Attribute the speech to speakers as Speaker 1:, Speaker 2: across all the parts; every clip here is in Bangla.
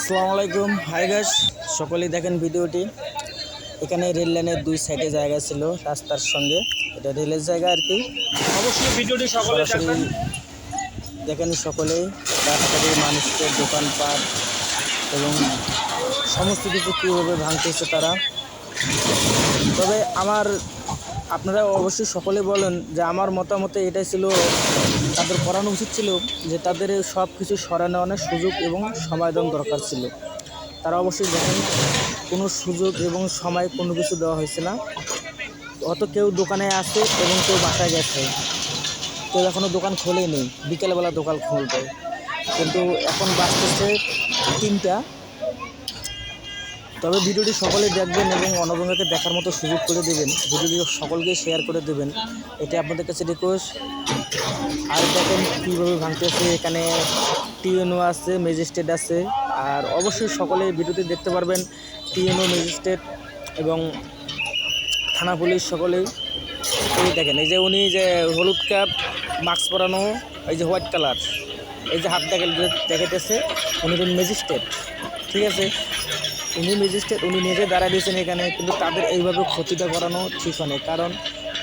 Speaker 1: আসসালামু আলাইকুম। হাই গাছ সকলেই দেখেন ভিডিওটি। এখানে রেল লাইনের দুই সাইডে জায়গা ছিল রাস্তার সঙ্গে। এটা রেলের জায়গা আর কি।
Speaker 2: অবশ্যই ভিডিওটি সকলে
Speaker 1: সরাসরি
Speaker 2: দেখবেন।
Speaker 1: দেখেন সকলেই রাস্তার মানুষের দোকানপাট এবং সমস্ত কিছু কীভাবে ভাঙতেছে তারা। তবে আমার আপনারা অবশ্যই সকলে বলেন যে আমার মতামতে এটাই ছিল, তাদের করানো উচিত ছিল যে তাদের সব কিছু সরানো আনার সুযোগ এবং সমাধান দরকার ছিল। তারা অবশ্যই দেখেন কোনো সুযোগ এবং সময় কোনো কিছু দেওয়া হয়েছে না। অত কেউ দোকানে আসে এবং কেউ বাসায় গেছে। কেউ এখনও দোকান খোলেনি, বিকেলবেলা দোকান খুলবে। কিন্তু এখন বাঁচতেছে তিনটা। তবে ভিডিওটি সকলে দেখবেন এবং অনবঙ্গকে দেখার মতো সুযোগ করে দেবেন। ভিডিওটি সকলকে শেয়ার করে দেবেন। এটা আপনাদের কাছে রিকোয়েস্ট আর দেখেন কীভাবে ভাঙতেছে। এখানে টিএনও আছে ম্যাজিস্ট্রেট আছে। আর অবশ্যই সকলে ভিডিওটি দেখতে পারবেন। টিএনও ম্যাজিস্ট্রেট এবং থানা পুলিশ সকলেই এই দেখেন, এই যে উনি যে হলুদ ক্যাপ মাস্ক পরানো, এই যে হোয়াইট কালার এই যে হাত দেখে দেখাইতেছে, উনি ম্যাজিস্ট্রেট ঠিক আছে? উনি ম্যাজিস্ট্রেট, উনি নিজে দাঁড়ায় দিয়েছেন এখানে, কিন্তু তাদের এইভাবে ক্ষতিটা করানো ঠিক হয় কারণ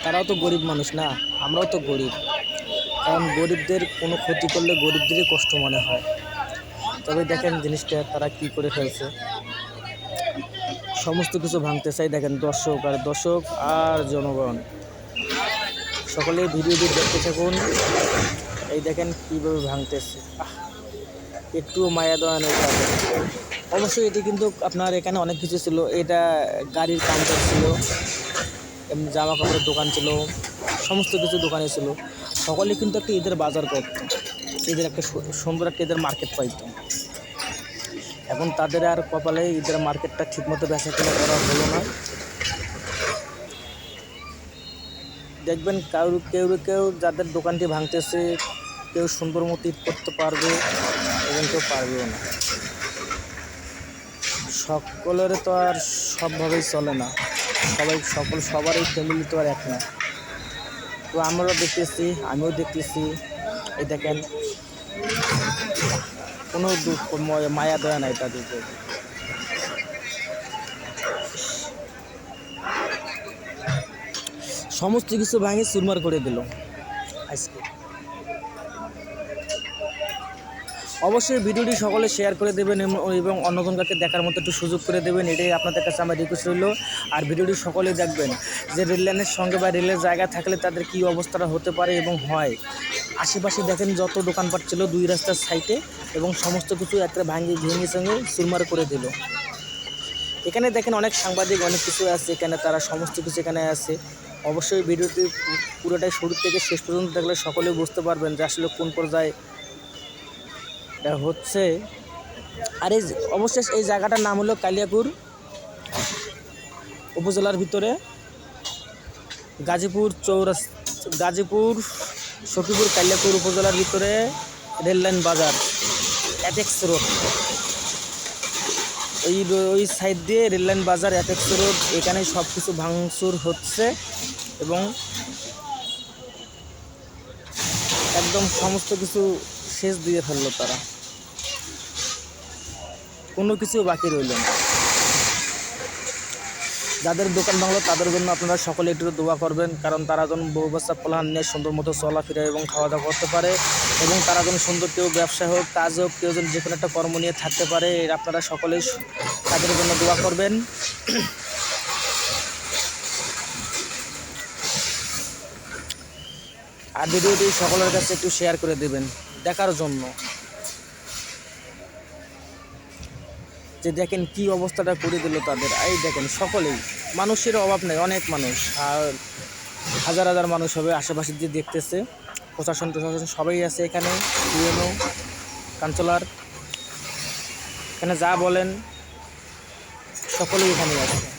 Speaker 1: তারাও তো গরিব মানুষ না, আমরাও তো গরিব। কারণ গরিবদের কোনো ক্ষতি করলে গরিবদেরই কষ্ট মনে হয়। তবে দেখেন জিনিসটা, তারা কি করে ফেলছে। সমস্ত কিছু ভাঙতে চাই, দেখেন দর্শক আর দর্শক আর জনগণ। সকলে ভিডিওটি দেখতে থাকুন। এই দেখেন কীভাবে ভাঙতেছে। একটুও মায়া দেওয়া নেই অবশ্যই এটি কিন্তু আপনার এখানে অনেক কিছু ছিল। এটা গাড়ির কাউন্টার ছিল এমনি জামা কাপড়ের দোকান ছিল, সমস্ত কিছু দোকানে ছিল। সকলে কিন্তু একটা ঈদের বাজার করত। ঈদের একটা সুন্দর একটা ঈদের মার্কেট পাইতো। এখন তাদের আর কপালে ঈদের মার্কেটটা ঠিকমতো বেচা কেনা করা হলো না। দেখবেন কারও কেউ কেউ যাদের দোকানটি ভাঙতেছে, কেউ সুন্দর মতো ঈদ করতে পারবে। এবং কেউ পারবেও না। সকলের তো আর সবভাবেই চলে না। সবাই, সকল সবারই ফ্যামিলি তো আর এক না। তো আমরাও দেখতেছি, আমিও দেখতেছি। এই দেখেন, কোনো দুঃখ, মায়া দয়া নাই তাদেরকে সমস্ত কিছু ভাঙে চুরমার করে দিল। আজকে। অবশ্যই ভিডিওটি সকলে শেয়ার করে দেবেন এবং- অন্যজনকে দেখার মতো একটু সুযোগ করে দেবেন, এটাই আপনাদের কাছে আমার রিকোয়েস্ট রইল। আর ভিডিওটি সকলে দেখবেন যে রেল লাইনের সঙ্গে বা রেলের জায়গা থাকলে তাদের কী অবস্থাটা হতে পারে এবং হয়। আশেপাশে দেখেন যত দোকানপাট ছিল দুই রাস্তার সাইডে এবং সমস্ত কিছু একটা ভাঙি, ভেঙে সঙ্গে চুরমার করে দিল। এখানে দেখেন অনেক সাংবাদিক, অনেক কিছু আছে, এখানে তারা সমস্ত কিছু এখানে আছে। অবশ্যই ভিডিওটি পুরোটাই শুরু থেকে শেষ পর্যন্ত দেখলে সকলেই বুঝতে পারবেন যে আসলে কোন পর্যায়ে হচ্ছে, আর এই অবশ্যই এই জায়গাটার নাম হলো কালিয়াপুর উপজেলার ভিতরে। গাজীপুর চৌরাস, গাজীপুর সখীপুর কালিয়াপুর উপজেলার ভিতরে রেললাইন বাজার অ্যাটেক্স রোড। রো- ওই সাইড দিয়ে রেললাইন বাজার অ্যাটেক্স রোড এখানে সব কিছু ভাঙচুর হচ্ছে এবং একদম সমস্ত কিছু শেষ দিয়ে ফেলল তারা। কোনো কিছু বাকি রইল না। যাদের দোকান ভাঙলো তাদের জন্য আপনারা সকলে একটু দোয়া করবেন, কারণ তারা যেন বহু বাচ্চা প্লান নিয়ে সুন্দর মতো চলাফেরা এবং খাওয়া দাওয়া করতে পারে এবং তারা যেন সুন্দর কেউ ব্যবসা হোক, কাজ হোক, কেউ যেন যে কোনো একটা কর্ম নিয়ে থাকতে পারে আপনারা সকলেই তাদের জন্য দোয়া করবেন। আর ভিডিওটি সকলের কাছে একটু শেয়ার করে দেবেন দেখার জন্য। যে দেখেন কি অবস্থাটা করে দিল তাদের। এই দেখেন, সকলেই। মানুষের অভাব নেই, অনেক মানুষ। আর হাজার হাজার মানুষ হবে আশেপাশে যে দেখতেছে। প্রশাসন প্রশাসন সবাই আছে এখানে ইউএনও কাউন্সিলর। এখানে যা বলেন, সকলেই এখানে আছে।